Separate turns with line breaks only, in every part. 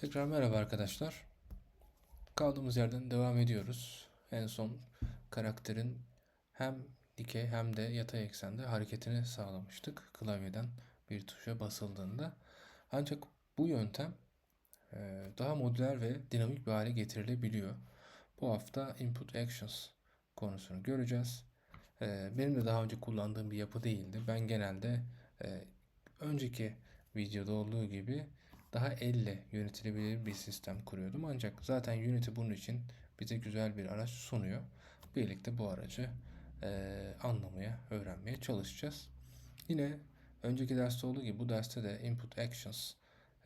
Tekrar merhaba arkadaşlar. Kaldığımız yerden devam ediyoruz. En son karakterin hem dikey hem de yatay eksende hareketini sağlamıştık. Klavyeden bir tuşa basıldığında. Ancak bu yöntem e, daha modüler ve dinamik bir hale getirilebiliyor. Bu hafta Input Actions konusunu göreceğiz. E, Benim de daha önce kullandığım bir yapı değildi. Ben genelde e, önceki videoda olduğu gibi daha elle yönetilebilir bir sistem kuruyordum. Ancak zaten Unity bunun için bize güzel bir araç sunuyor. Birlikte bu aracı eee, anlamaya, öğrenmeye çalışacağız. Yine önceki derste olduğu gibi bu derste de Input Actions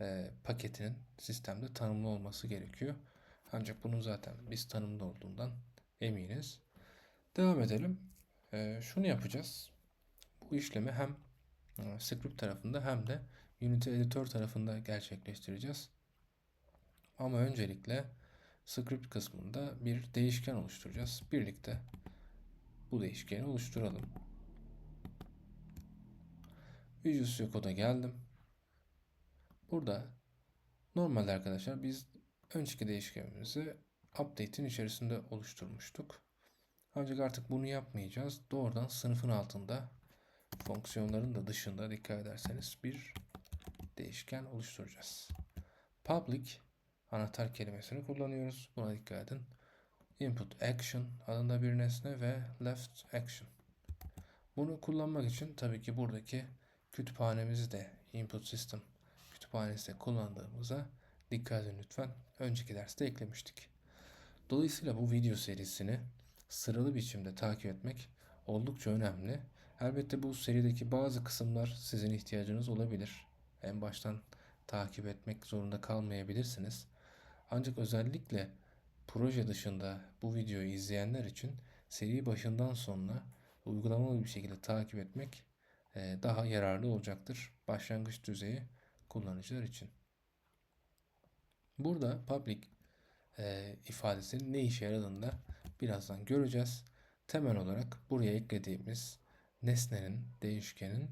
eee, paketinin sistemde tanımlı olması gerekiyor. Ancak bunun zaten biz tanımlı olduğundan eminiz. Devam edelim. Eee, şunu yapacağız. Bu işlemi hem e, script tarafında hem de Unity Editor tarafında gerçekleştireceğiz. Ama öncelikle script kısmında bir değişken oluşturacağız. Birlikte bu değişkeni oluşturalım. Visual Studio Code'a geldim. Burada normalde arkadaşlar biz önceki değişkenimizi update'in içerisinde oluşturmuştuk. Ancak artık bunu yapmayacağız. Doğrudan sınıfın altında fonksiyonların da dışında dikkat ederseniz bir değişken oluşturacağız. Public anahtar kelimesini kullanıyoruz. Buna dikkat edin. Input action adında bir nesne ve left action. Bunu kullanmak için tabii ki buradaki kütüphanemizi de input system kütüphanesi de kullandığımıza dikkat edin lütfen. Önceki derste eklemiştik. Dolayısıyla bu video serisini sıralı biçimde takip etmek oldukça önemli. Elbette bu serideki bazı kısımlar sizin ihtiyacınız olabilir. En baştan takip etmek zorunda kalmayabilirsiniz. Ancak özellikle proje dışında bu videoyu izleyenler için seri başından sonuna uygulamalı bir şekilde takip etmek e, daha yararlı olacaktır. Başlangıç düzeyi kullanıcılar için. Burada public e, ifadesinin ne işe yaradığını da birazdan göreceğiz. Temel olarak buraya eklediğimiz nesnenin, değişkenin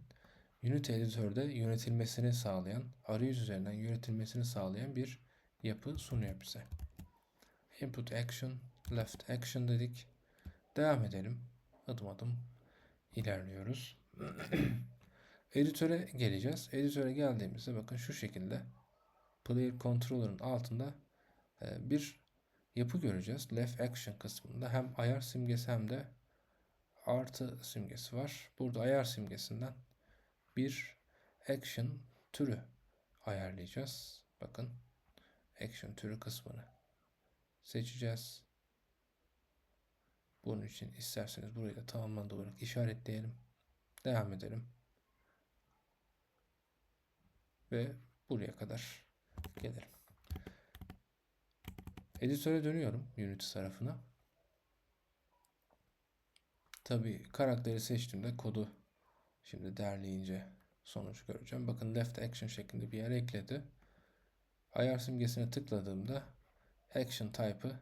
Unity editörde yönetilmesini sağlayan, arayüz üzerinden yönetilmesini sağlayan bir yapı sunuyor bize. Input action, left action dedik. Devam edelim. Adım adım ilerliyoruz. Editöre geleceğiz. Editöre geldiğimizde bakın şu şekilde Player Controller'ın altında e, bir yapı göreceğiz. Left Action kısmında hem ayar simgesi hem de artı simgesi var. Burada ayar simgesinden bir action türü ayarlayacağız. Bakın action türü kısmını seçeceğiz. Bunun için isterseniz burayı da tamamlandı olarak işaretleyelim. Devam edelim. Ve buraya kadar gelelim. Editöre dönüyorum Unity tarafına. Tabi karakteri seçtiğimde kodu şimdi derleyince sonuç göreceğim. Bakın left action şeklinde bir yer ekledi. Ayar simgesine tıkladığımda action type'ı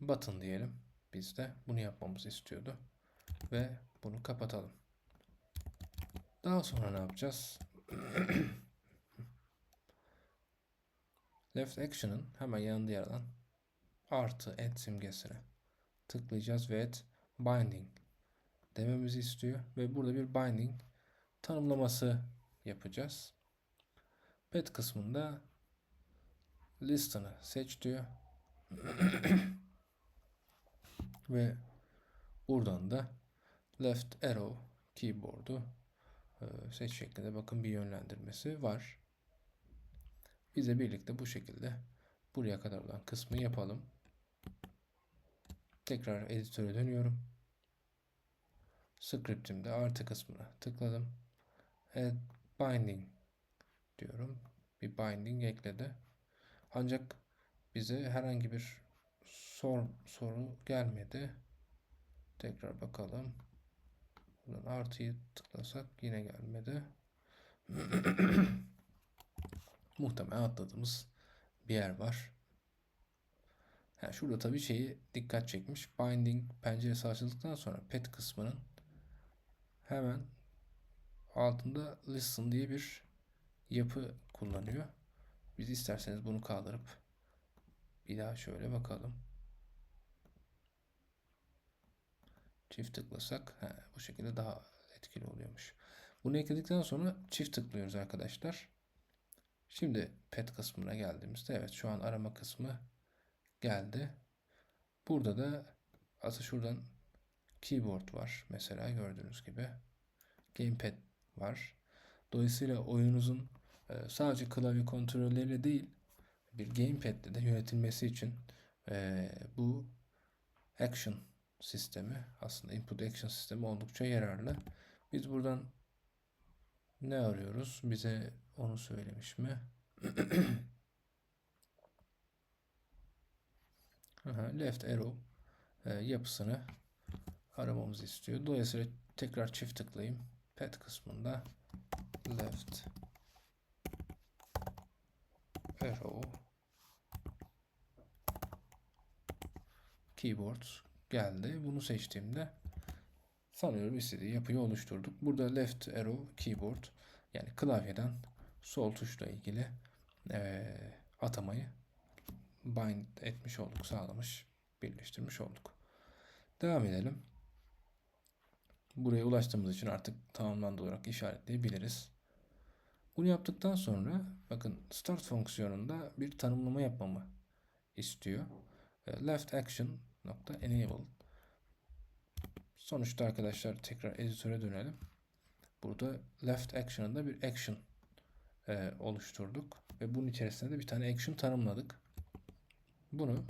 button diyelim. Biz de bunu yapmamızı istiyordu. Ve bunu kapatalım. Daha sonra ne yapacağız? Left Action'ın hemen yanında yer alan artı add simgesine tıklayacağız ve add binding dememizi istiyor ve burada bir binding tanımlaması yapacağız. Pet kısmında listen'ı seç diyor. ve buradan da left arrow keyboard'u e, seç şeklinde bakın bir yönlendirmesi var. Bize birlikte bu şekilde buraya kadar olan kısmı yapalım. Tekrar editöre dönüyorum. Scriptimde artı kısmına tıkladım. Add binding diyorum. Bir binding ekledi. Ancak bize herhangi bir sor, soru gelmedi. Tekrar bakalım. Buradan artıyı tıklasak yine gelmedi. Muhtemelen atladığımız bir yer var. Yani şurada tabii şeyi dikkat çekmiş. Binding penceresi açıldıktan sonra pet kısmının hemen altında listen diye bir yapı kullanıyor. Biz isterseniz bunu kaldırıp bir daha şöyle bakalım. Çift tıklasak he, bu şekilde daha etkili oluyormuş. Bunu ekledikten sonra çift tıklıyoruz arkadaşlar. Şimdi pet kısmına geldiğimizde evet şu an arama kısmı geldi. Burada da aslında şuradan keyboard var mesela gördüğünüz gibi. Gamepad var. Dolayısıyla oyununuzun e, sadece klavye kontrolleriyle değil bir gamepad'le de yönetilmesi için e, bu action sistemi aslında input action sistemi oldukça yararlı. Biz buradan ne arıyoruz? Bize onu söylemiş mi? Aha, left arrow e, yapısını aramamızı istiyor. Dolayısıyla tekrar çift tıklayayım. Pet kısmında left arrow keyboard geldi. Bunu seçtiğimde sanıyorum istediği yapıyı oluşturduk. Burada left arrow keyboard yani klavyeden sol tuşla ilgili e, atamayı bind etmiş olduk, sağlamış, birleştirmiş olduk. Devam edelim. Buraya ulaştığımız için artık tamamlandı olarak işaretleyebiliriz. Bunu yaptıktan sonra bakın start fonksiyonunda bir tanımlama yapmamı istiyor. Left action nokta enable. Sonuçta arkadaşlar tekrar editöre dönelim. Burada left action'ında bir action e, oluşturduk ve bunun içerisinde de bir tane action tanımladık. Bunu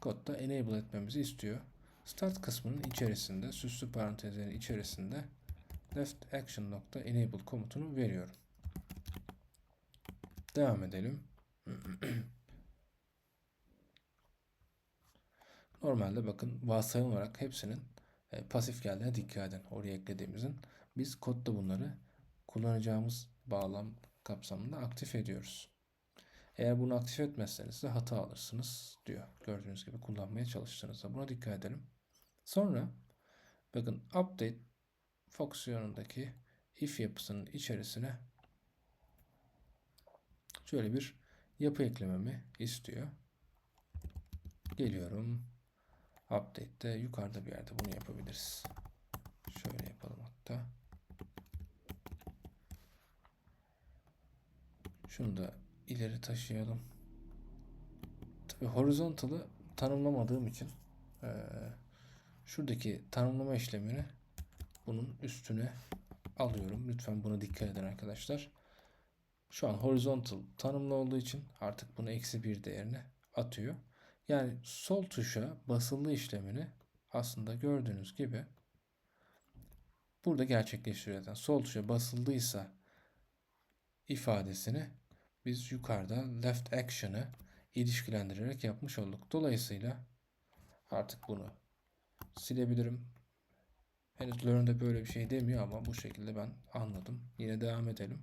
kodda enable etmemizi istiyor. Start kısmının içerisinde, süslü parantezlerin içerisinde left action nokta enable komutunu veriyorum. Devam edelim. Normalde bakın varsayım olarak hepsinin e, pasif geldiğine dikkat edin. Oraya eklediğimizin. Biz kodda bunları kullanacağımız bağlam kapsamında aktif ediyoruz. Eğer bunu aktif etmezseniz de hata alırsınız diyor. Gördüğünüz gibi kullanmaya çalıştığınızda buna dikkat edelim. Sonra bakın update fonksiyonundaki if yapısının içerisine şöyle bir yapı eklememi istiyor. Geliyorum. Update'te yukarıda bir yerde bunu yapabiliriz. Şöyle yapalım hatta. Şunu da ileri taşıyalım. Tabi horizontal'ı tanımlamadığım için e, şuradaki tanımlama işlemini bunun üstüne alıyorum. Lütfen buna dikkat edin arkadaşlar. Şu an horizontal tanımlı olduğu için artık bunu eksi bir değerine atıyor. Yani sol tuşa basılı işlemini aslında gördüğünüz gibi burada gerçekleştiriyor. Yani sol tuşa basıldıysa ifadesini biz yukarıda left action'ı ilişkilendirerek yapmış olduk. Dolayısıyla artık bunu silebilirim. Henüz learn'de böyle bir şey demiyor ama bu şekilde ben anladım. Yine devam edelim.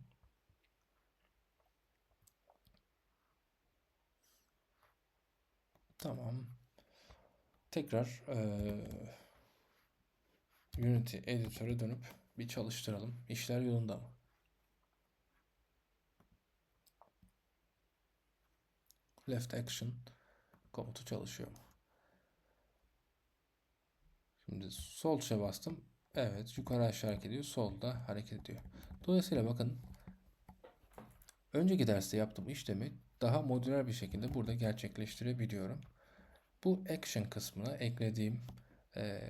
Tamam. Tekrar e, Unity editöre dönüp bir çalıştıralım. İşler yolunda mı? Left action komutu çalışıyor mu? Şimdi sol tuşa bastım. Evet yukarı aşağı hareket ediyor. Solda hareket ediyor. Dolayısıyla bakın önceki derste yaptığım işlemi daha modüler bir şekilde burada gerçekleştirebiliyorum. Bu action kısmına eklediğim e,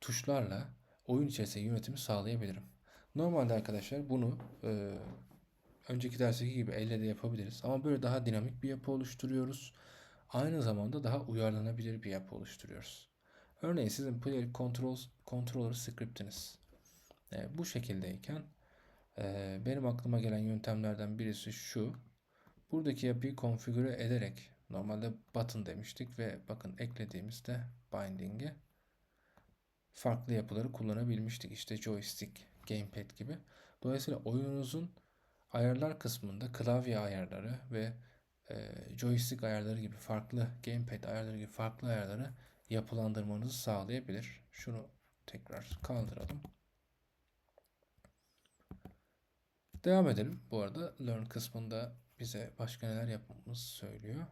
tuşlarla oyun içerisinde yönetimi sağlayabilirim. Normalde arkadaşlar bunu e, önceki dersteki gibi elle de yapabiliriz. Ama böyle daha dinamik bir yapı oluşturuyoruz. Aynı zamanda daha uyarlanabilir bir yapı oluşturuyoruz. Örneğin sizin player control, controller scriptiniz e, bu şekildeyken e, benim aklıma gelen yöntemlerden birisi şu. Buradaki yapıyı konfigüre ederek normalde button demiştik ve bakın eklediğimizde binding'e farklı yapıları kullanabilmiştik. İşte joystick, gamepad gibi. Dolayısıyla oyununuzun ayarlar kısmında klavye ayarları ve e, joystick ayarları gibi farklı gamepad ayarları gibi farklı ayarları yapılandırmanızı sağlayabilir. Şunu tekrar kaldıralım. Devam edelim. Bu arada learn kısmında bize başka neler yapmamızı söylüyor.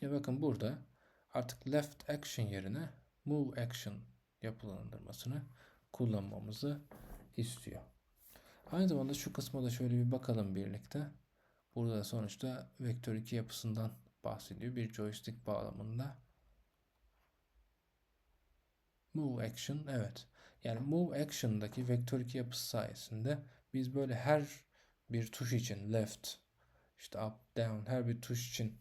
Ya bakın burada artık left action yerine move action yapılandırmasını kullanmamızı istiyor. Aynı zamanda şu kısma da şöyle bir bakalım birlikte. Burada da sonuçta vektör 2 yapısından bahsediyor. Bir joystick bağlamında. Move action evet. Yani move action'daki vektör 2 yapısı sayesinde biz böyle her bir tuş için left, işte up, down her bir tuş için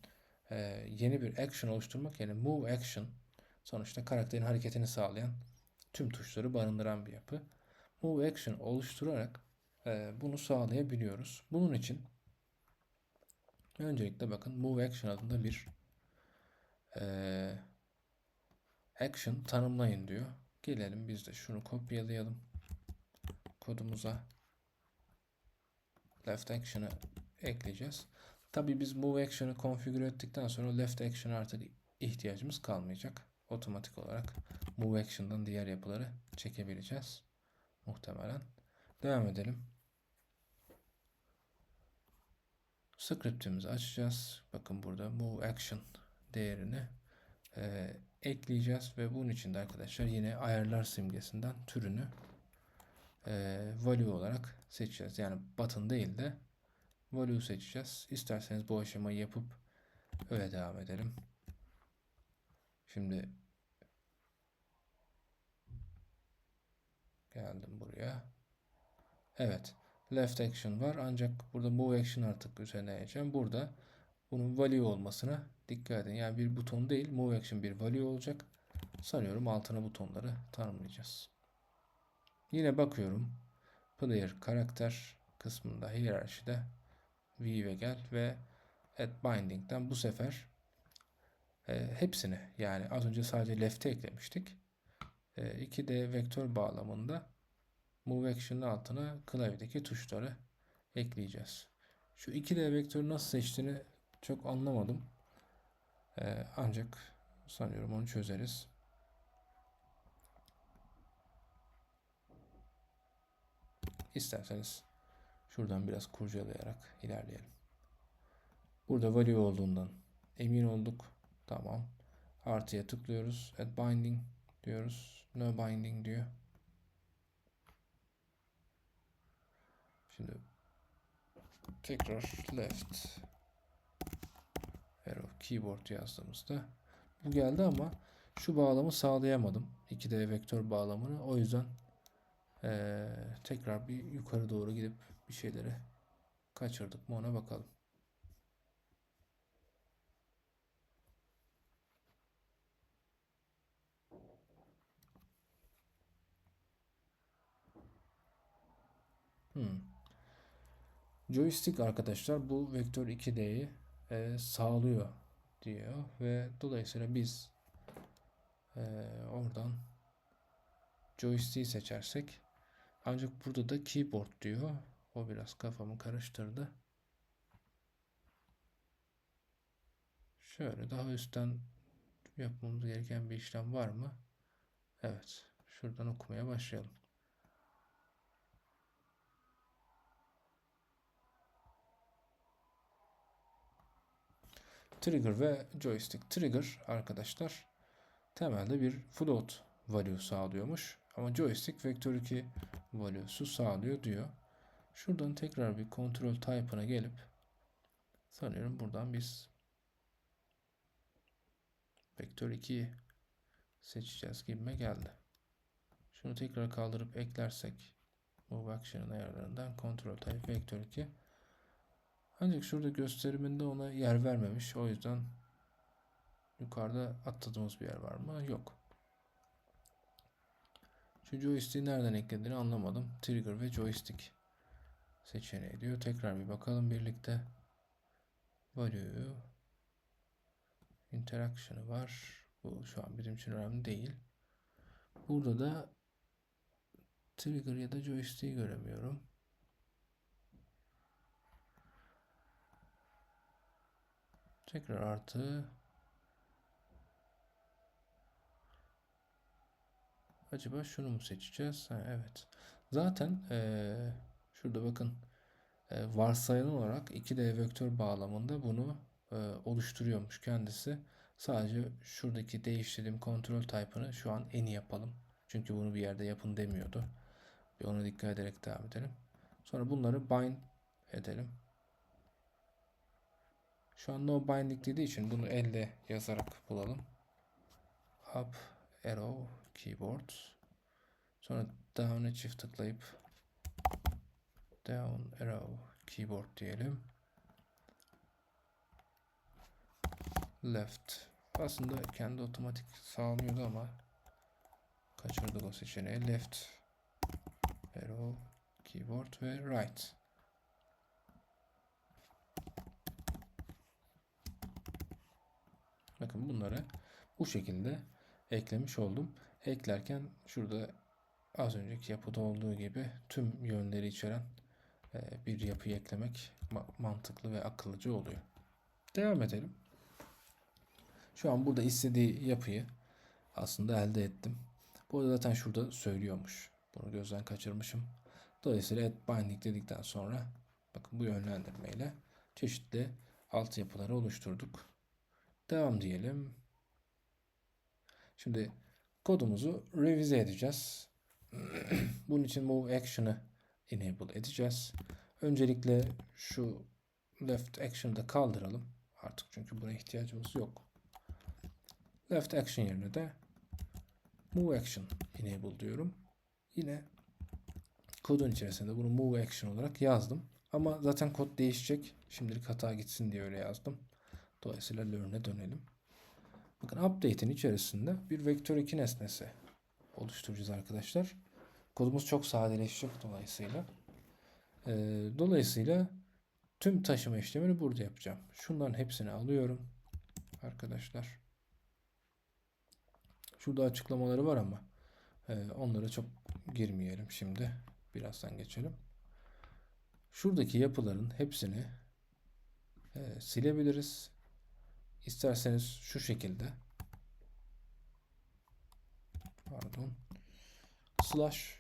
e, yeni bir action oluşturmak yani move action sonuçta karakterin hareketini sağlayan tüm tuşları barındıran bir yapı. Move action oluşturarak e, bunu sağlayabiliyoruz. Bunun için öncelikle bakın move action adında bir e, action tanımlayın diyor. Gelelim biz de şunu kopyalayalım. Kodumuza left action'ı ekleyeceğiz. Tabi biz move action'ı konfigüre ettikten sonra left action'a artık ihtiyacımız kalmayacak. Otomatik olarak move action'dan diğer yapıları çekebileceğiz. Muhtemelen. Devam edelim. Script'imizi açacağız. Bakın burada move action değerini e, ekleyeceğiz ve bunun için de arkadaşlar yine ayarlar simgesinden türünü e, value olarak seçeceğiz. Yani button değil de value seçeceğiz. İsterseniz bu aşamayı yapıp öyle devam edelim. Şimdi geldim buraya. Evet. Left action var ancak burada move action artık üzerine yiyeceğim. Burada bunun value olmasına dikkat edin. Yani bir buton değil move action bir value olacak. Sanıyorum altına butonları tanımlayacağız. Yine bakıyorum. Player karakter kısmında hiyerarşide view'e gel ve add binding'den bu sefer e, hepsini yani az önce sadece left'e eklemiştik. E, 2D vektör bağlamında move action'ın altına klavyedeki tuşları ekleyeceğiz. Şu 2D vektörü nasıl seçtiğini çok anlamadım. Ee, ancak sanıyorum onu çözeriz. İsterseniz şuradan biraz kurcalayarak ilerleyelim. Burada value olduğundan emin olduk. Tamam. Artıya tıklıyoruz. Add binding diyoruz. No binding diyor. Şimdi tekrar left arrow keyboard yazdığımızda bu geldi ama şu bağlamı sağlayamadım. 2D vektör bağlamını. O yüzden ee, tekrar bir yukarı doğru gidip bir şeyleri kaçırdık mı ona bakalım. Hmm. Joystick arkadaşlar bu vektör 2D'yi e, sağlıyor diyor ve dolayısıyla biz e, oradan joystick'i seçersek ancak burada da keyboard diyor. O biraz kafamı karıştırdı. Şöyle daha üstten yapmamız gereken bir işlem var mı? Evet. Şuradan okumaya başlayalım. Trigger ve joystick. Trigger arkadaşlar temelde bir float value sağlıyormuş. Ama joystick vektör 2 value'su sağlıyor diyor. Şuradan tekrar bir kontrol type'ına gelip sanıyorum buradan biz vektör 2'yi seçeceğiz gibime geldi. Şunu tekrar kaldırıp eklersek move action'ın ayarlarından kontrol type vektör 2 ancak şurada gösteriminde ona yer vermemiş. O yüzden yukarıda atladığımız bir yer var mı? Yok. Şu joystick'i nereden eklediğini anlamadım. Trigger ve joystick seçeneği diyor. Tekrar bir bakalım birlikte. Value interaction'ı var. Bu şu an bizim için önemli değil. Burada da trigger ya da joystick'i göremiyorum. Tekrar artı. Acaba şunu mu seçeceğiz? Ha, evet. Zaten eee, şurada bakın eee, varsayılan olarak 2D vektör bağlamında bunu eee, oluşturuyormuş kendisi. Sadece şuradaki değiştirdiğim kontrol type'ını şu an iyi yapalım. Çünkü bunu bir yerde yapın demiyordu. Bir ona dikkat ederek devam edelim. Sonra bunları bind edelim. Şu an no binding dediği için bunu elle yazarak bulalım. Up arrow keyboard. Sonra down'e çift tıklayıp down arrow keyboard diyelim. Left. Aslında kendi otomatik sağlıyordu ama kaçırdık o seçeneği. Left arrow keyboard ve right. Bakın bunları bu şekilde eklemiş oldum. Eklerken şurada az önceki yapıda olduğu gibi tüm yönleri içeren e, bir yapıyı eklemek ma- mantıklı ve akıllıca oluyor. Devam edelim. Şu an burada istediği yapıyı aslında elde ettim. Bu arada zaten şurada söylüyormuş. Bunu gözden kaçırmışım. Dolayısıyla add binding dedikten sonra bakın bu yönlendirmeyle çeşitli altyapıları oluşturduk. Devam diyelim. Şimdi kodumuzu revize edeceğiz. Bunun için move action'ı enable edeceğiz. Öncelikle şu left action'ı da kaldıralım. Artık çünkü buna ihtiyacımız yok. Left action yerine de move action enable diyorum. Yine kodun içerisinde bunu move action olarak yazdım. Ama zaten kod değişecek. Şimdilik hata gitsin diye öyle yazdım. Dolayısıyla learn'e dönelim. Bakın update'in içerisinde bir vektör 2 nesnesi oluşturacağız arkadaşlar. Kodumuz çok sadeleşecek dolayısıyla. Ee, dolayısıyla tüm taşıma işlemini burada yapacağım. Şunların hepsini alıyorum arkadaşlar. Şurada açıklamaları var ama e, onlara çok girmeyelim şimdi. Birazdan geçelim. Şuradaki yapıların hepsini e, silebiliriz. İsterseniz şu şekilde pardon slash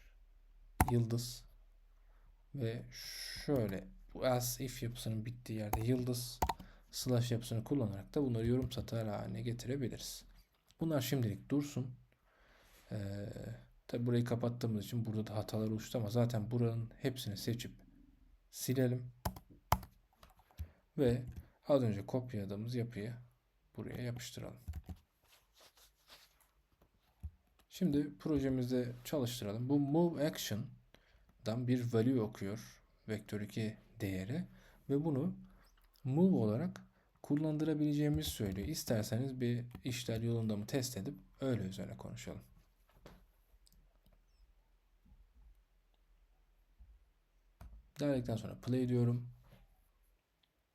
yıldız ve şöyle bu else if yapısının bittiği yerde yıldız slash yapısını kullanarak da bunları yorum satır haline getirebiliriz. Bunlar şimdilik dursun. Ee, tabi burayı kapattığımız için burada da hatalar oluştu ama zaten buranın hepsini seçip silelim. Ve az önce kopyaladığımız yapıyı buraya yapıştıralım. Şimdi projemizde çalıştıralım. Bu move action'dan bir value okuyor. Vektör 2 değeri ve bunu move olarak kullandırabileceğimizi söylüyor. İsterseniz bir işler yolunda mı test edip öyle üzerine konuşalım. Derdikten sonra play diyorum.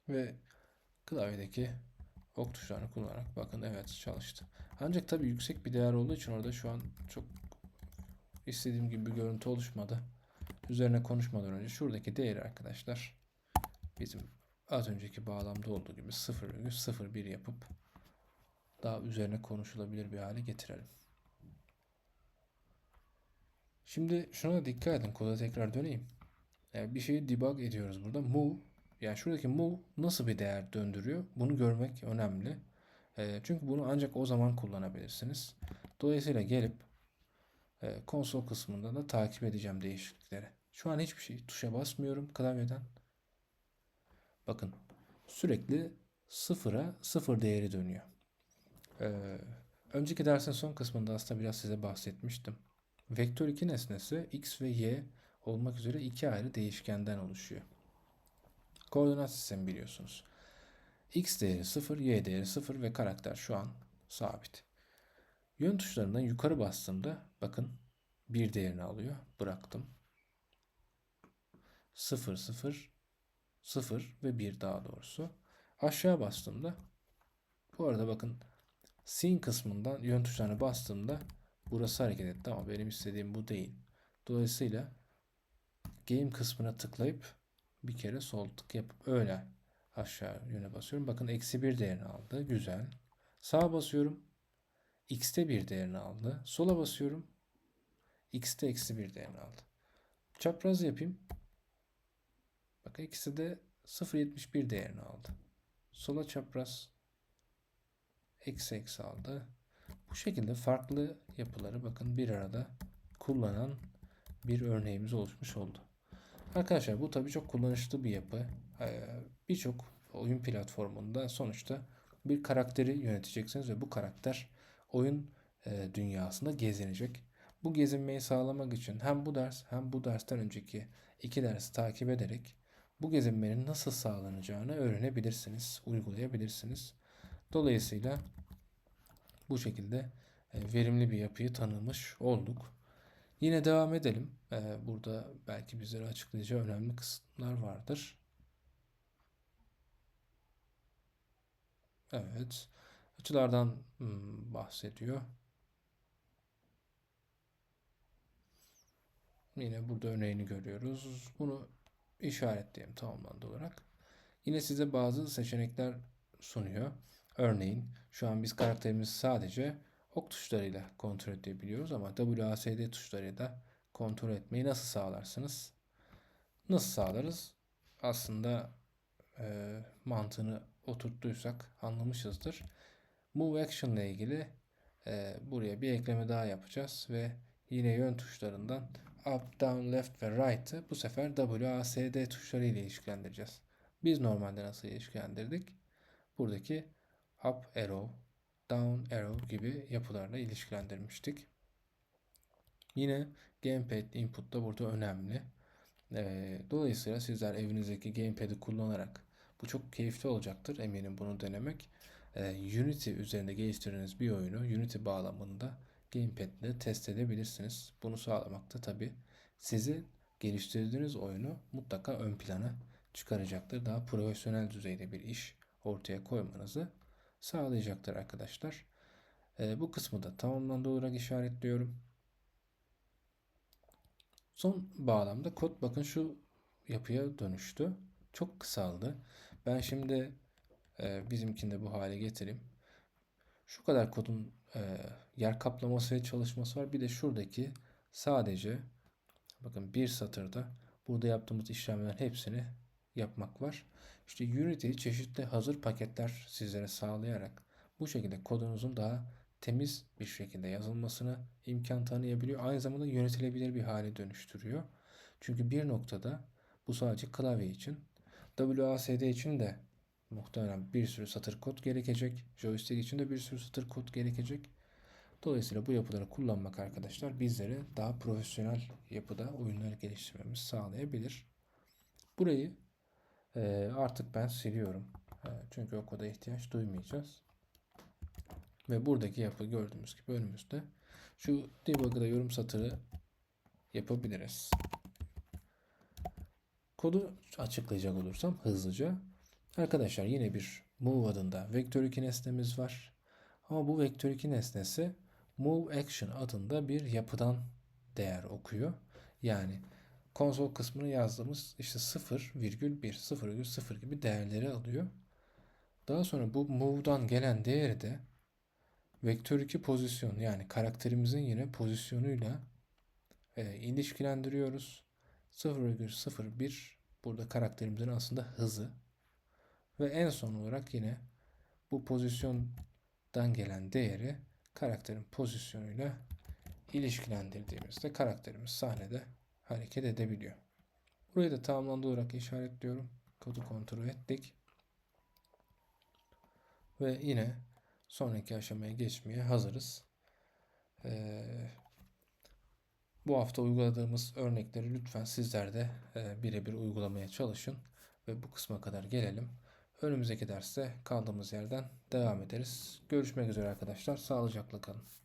Ve klavyedeki ok tuşlarını kullanarak bakın evet çalıştı. Ancak tabii yüksek bir değer olduğu için orada şu an çok istediğim gibi bir görüntü oluşmadı. Üzerine konuşmadan önce şuradaki değeri arkadaşlar bizim az önceki bağlamda olduğu gibi 0,01 yapıp daha üzerine konuşulabilir bir hale getirelim. Şimdi şuna dikkat edin. Koda tekrar döneyim. Yani bir şeyi debug ediyoruz burada. Move yani şuradaki move nasıl bir değer döndürüyor? Bunu görmek önemli. E, çünkü bunu ancak o zaman kullanabilirsiniz. Dolayısıyla gelip e, konsol kısmında da takip edeceğim değişiklikleri. Şu an hiçbir şey tuşa basmıyorum klavyeden. Bakın sürekli sıfıra sıfır değeri dönüyor. Ee, önceki dersin son kısmında aslında biraz size bahsetmiştim. Vektör 2 nesnesi x ve y olmak üzere iki ayrı değişkenden oluşuyor. Koordinat sistemi biliyorsunuz. X değeri 0, Y değeri 0 ve karakter şu an sabit. Yön tuşlarından yukarı bastığımda bakın bir değerini alıyor. Bıraktım. 0, 0, 0 ve 1 daha doğrusu. Aşağı bastığımda bu arada bakın scene kısmından yön tuşlarına bastığımda burası hareket etti ama benim istediğim bu değil. Dolayısıyla game kısmına tıklayıp bir kere sol tık yapıp öyle aşağı yöne basıyorum. Bakın eksi bir değerini aldı. Güzel. Sağa basıyorum. X'te bir değerini aldı. Sola basıyorum. X'te eksi bir değerini aldı. Çapraz yapayım. Bakın ikisi de 0.71 değerini aldı. Sola çapraz eksi eksi aldı. Bu şekilde farklı yapıları bakın bir arada kullanan bir örneğimiz oluşmuş oldu. Arkadaşlar bu tabii çok kullanışlı bir yapı. Ee, Birçok oyun platformunda sonuçta bir karakteri yöneteceksiniz ve bu karakter oyun e, dünyasında gezinecek. Bu gezinmeyi sağlamak için hem bu ders hem bu dersten önceki iki dersi takip ederek bu gezinmenin nasıl sağlanacağını öğrenebilirsiniz, uygulayabilirsiniz. Dolayısıyla bu şekilde e, verimli bir yapıyı tanımış olduk. Yine devam edelim. E, Burada belki bizlere açıklayacağı önemli kısımlar vardır. Evet. Açılardan hmm, bahsediyor. Yine burada örneğini görüyoruz. Bunu işaretleyelim tamamlandı olarak. Yine size bazı seçenekler sunuyor. Örneğin şu an biz karakterimizi sadece ok tuşlarıyla kontrol edebiliyoruz ama WASD tuşlarıyla kontrol etmeyi nasıl sağlarsınız? Nasıl sağlarız? Aslında e, mantığını oturttuysak anlamışızdır. Move Action ile ilgili e, buraya bir ekleme daha yapacağız ve yine yön tuşlarından Up, Down, Left ve Right'ı bu sefer WASD tuşları ile ilişkilendireceğiz. Biz normalde nasıl ilişkilendirdik? Buradaki Up Arrow, Down Arrow gibi yapılarla ilişkilendirmiştik. Yine Gamepad input da burada önemli. Ee, dolayısıyla sizler evinizdeki Gamepad'i kullanarak bu çok keyifli olacaktır eminim bunu denemek. Ee, Unity üzerinde geliştirdiğiniz bir oyunu Unity bağlamında Gamepad ile test edebilirsiniz. Bunu sağlamakta tabi sizi geliştirdiğiniz oyunu mutlaka ön plana çıkaracaktır. Daha profesyonel düzeyde bir iş ortaya koymanızı sağlayacaktır arkadaşlar. Ee, bu kısmı da tamamlandı olarak işaretliyorum. Son bağlamda kod bakın şu yapıya dönüştü. Çok kısaldı. Ben şimdi e, bizimkinde bu hale getireyim. Şu kadar kodun e, yer kaplaması ve çalışması var. Bir de şuradaki sadece bakın bir satırda burada yaptığımız işlemlerin hepsini yapmak var. İşte Unity çeşitli hazır paketler sizlere sağlayarak bu şekilde kodunuzun daha temiz bir şekilde yazılmasını imkan tanıyabiliyor. Aynı zamanda yönetilebilir bir hale dönüştürüyor. Çünkü bir noktada bu sadece klavye için. WASD için de muhtemelen bir sürü satır kod gerekecek. Joystick için de bir sürü satır kod gerekecek. Dolayısıyla bu yapıları kullanmak arkadaşlar bizlere daha profesyonel yapıda oyunlar geliştirmemizi sağlayabilir. Burayı e, artık ben siliyorum. E, çünkü o koda ihtiyaç duymayacağız. Ve buradaki yapı gördüğümüz gibi önümüzde. Şu debug'da yorum satırı yapabiliriz. Kodu açıklayacak olursam hızlıca. Arkadaşlar yine bir move adında vektör 2 nesnemiz var. Ama bu vektör 2 nesnesi move action adında bir yapıdan değer okuyor. Yani konsol kısmını yazdığımız işte 0,1, 0,0 gibi değerleri alıyor. Daha sonra bu move'dan gelen değeri de vektör 2 pozisyon yani karakterimizin yine pozisyonuyla e, ilişkilendiriyoruz. 0,01 burada karakterimizin aslında hızı. Ve en son olarak yine bu pozisyondan gelen değeri karakterin pozisyonuyla ilişkilendirdiğimizde karakterimiz sahnede hareket edebiliyor. Burayı da tamamlandı olarak işaretliyorum. Kodu kontrol ettik. Ve yine sonraki aşamaya geçmeye hazırız. Ee, bu hafta uyguladığımız örnekleri lütfen sizler de e, birebir uygulamaya çalışın ve bu kısma kadar gelelim. Önümüzdeki derste kaldığımız yerden devam ederiz. Görüşmek üzere arkadaşlar. Sağlıcakla kalın.